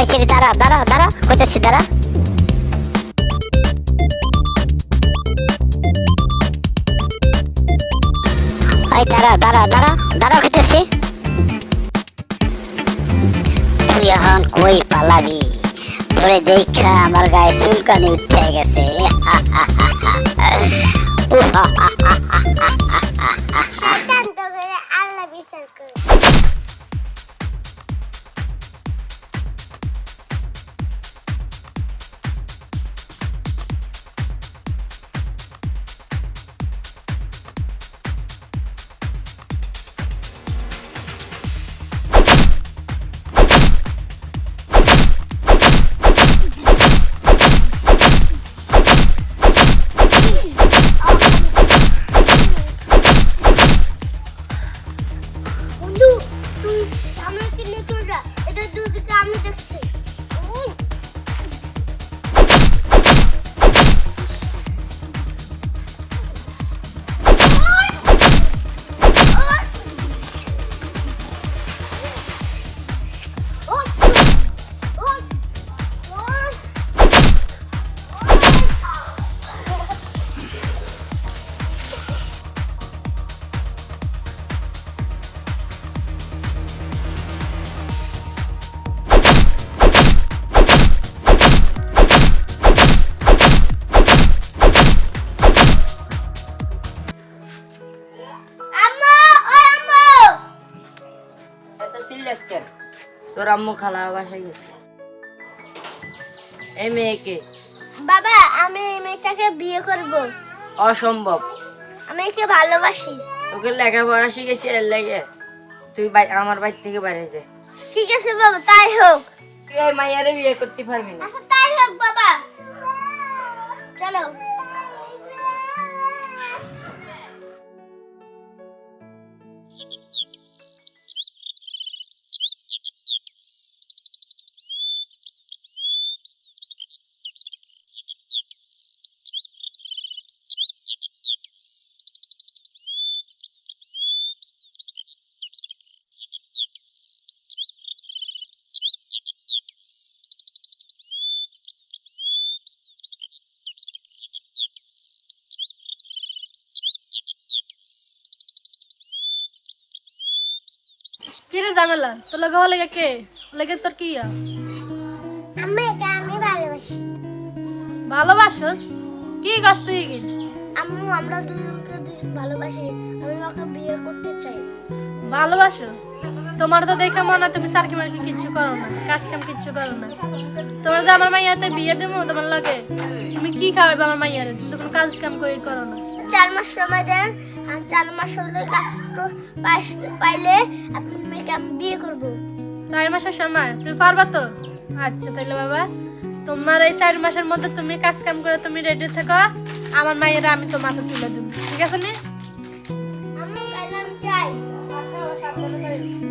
ওই ছেলে দাঁড়া দাঁড়া দাঁড়া কইতেছি দাঁড়া ওই দাঁড়া দাঁড়া দাঁড়া দাঁড়া কইতেছি তুই এখন কই পালাবি পরে দেখা আমার গায়ে চুলকানি উঠে গেছে তোর আম্মু খালা বাসায় গেছে। এই মেয়েকে। বাবা আমি এই মেয়েটাকে বিয়ে করব। অসম্ভব। আমি একে ভালোবাসি। তোকে লেখাপড়া শিখেছি এর লেগে। তুই আমার বাড়ি থেকে বাইরে যা। ঠিক আছে বাবা তাই হোক। তুই এই মাইয়ারে বিয়ে করতে পারবি না। আচ্ছা তাই হোক বাবা। চলো। কি রে ঝামেলা। তোর লগে হলে কে? লেগে তোর কি? আমি আমি ভালোবাসি। ভালোবাসোস? কি গাছ তুই কি আম্মু আমরা দুজনকে দুজন ভালোবাসি। আমি ওকে বিয়ে করতে চাই। ভালোবাসো? তোমার তো দেখে মনে হয় তুমি সার্কি মার্কি কিচ্ছু করো না কাজ কাম কিচ্ছু করো না। তোমার যে আমার মাইয়াতে বিয়ে দেবো তোমার লাগে তুমি কি খাওয়াবে আমার মাইয়ারে? তুমি কোনো কাজ কাম করে করো না। চার মাস সময় দেন আর চার মাস হলে কাজ পাইলে আপনি মেয়েকে আমি বিয়ে করব। চার মাসের সময়? তুমি পারবা তো? আচ্ছা তাহলে বাবা তোমার এই চার মাসের মধ্যে তুমি কাজ কাম করে তুমি রেডি থাকো আমার মাইয়েরা আমি তো মাথা তুলে দেবো। ঠিক আছে নি? আমি চাই আমার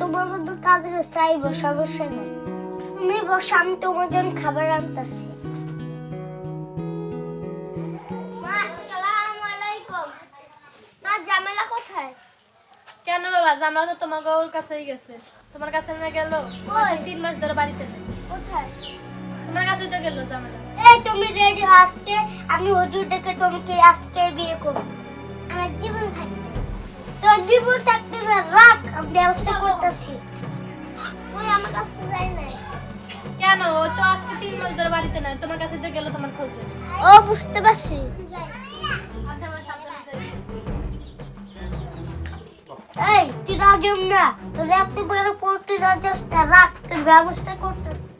তোমার বন্ধু কাজে আইবো সমস্যা নেই। তুমি বসো আমি তোমার জন্য খাবার আনতেছি। জামেলা কোথায়? কেন বাবা আমরা তো তোমার ওর কাছেই গেছে। তোমার কাছে না গেল। তিন মাস ধরে বাড়িতে। কোথায়? তোমার কাছেই তো গেল জামেলা এই তুমি রেডি আজকে। আমি হুজুর ডেকে তোমাকে আজকে বিয়ে করব। আমার জীবন থাকবে। তোর জীবন থাকতে রাখ আমি ব্যবস্থা করতেছি। ওই আমার কাছে যাই নাই। কেন? ও তো আজকে তিন মাস ধরে বাড়িতে নাই। তোমার কাছে তো গেল তোমার খোঁজে। ও বুঝতে পারছি। আচ্ছা আমার এই তুই না। তোর আপনি বলে পড়তে রাজাস না রাখ তোর ব্যবস্থা করতেছি।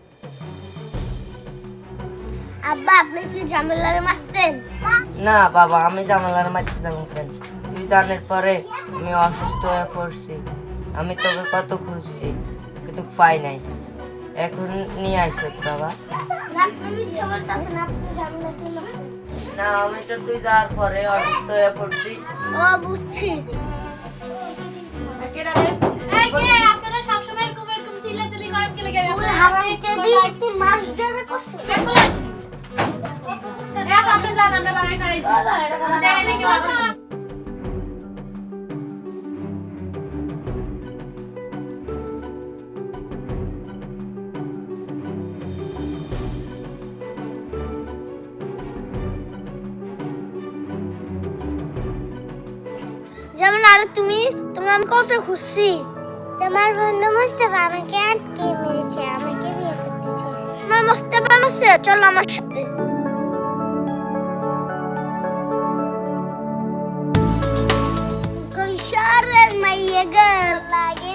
আব্বা আপনি কি মারছেন? না বাবা আমি জামালার মারতে যাব তুই পরে আমি অসুস্থ হয়ে পড়ছি। আমি তোকে কত খুঁজছি কিন্তু পাই নাই। এখন নিয়ে আইস বাবা। না আমি তো তুই যাওয়ার পরে অসুস্থ হয়ে পড়ছি। ও বুঝছি। আপনারা সবসময় এরকম এরকম চিল্লাচিল্লি করেন কে লেগে? তুই হারাম যদি তুই মাস জেনে করছিস আপনি যান আমরা খাইছি দেখেন কেউ আছে যেমন আর তুমি তোমার আমি কত খুশি। তোমার বন্ধু মোস্তফা আমাকে আটকে মেরেছে আমাকে বিয়ে করতে চাইছে আমার মোস্তফা মাসে চলো আমার সাথে। Share my girl, like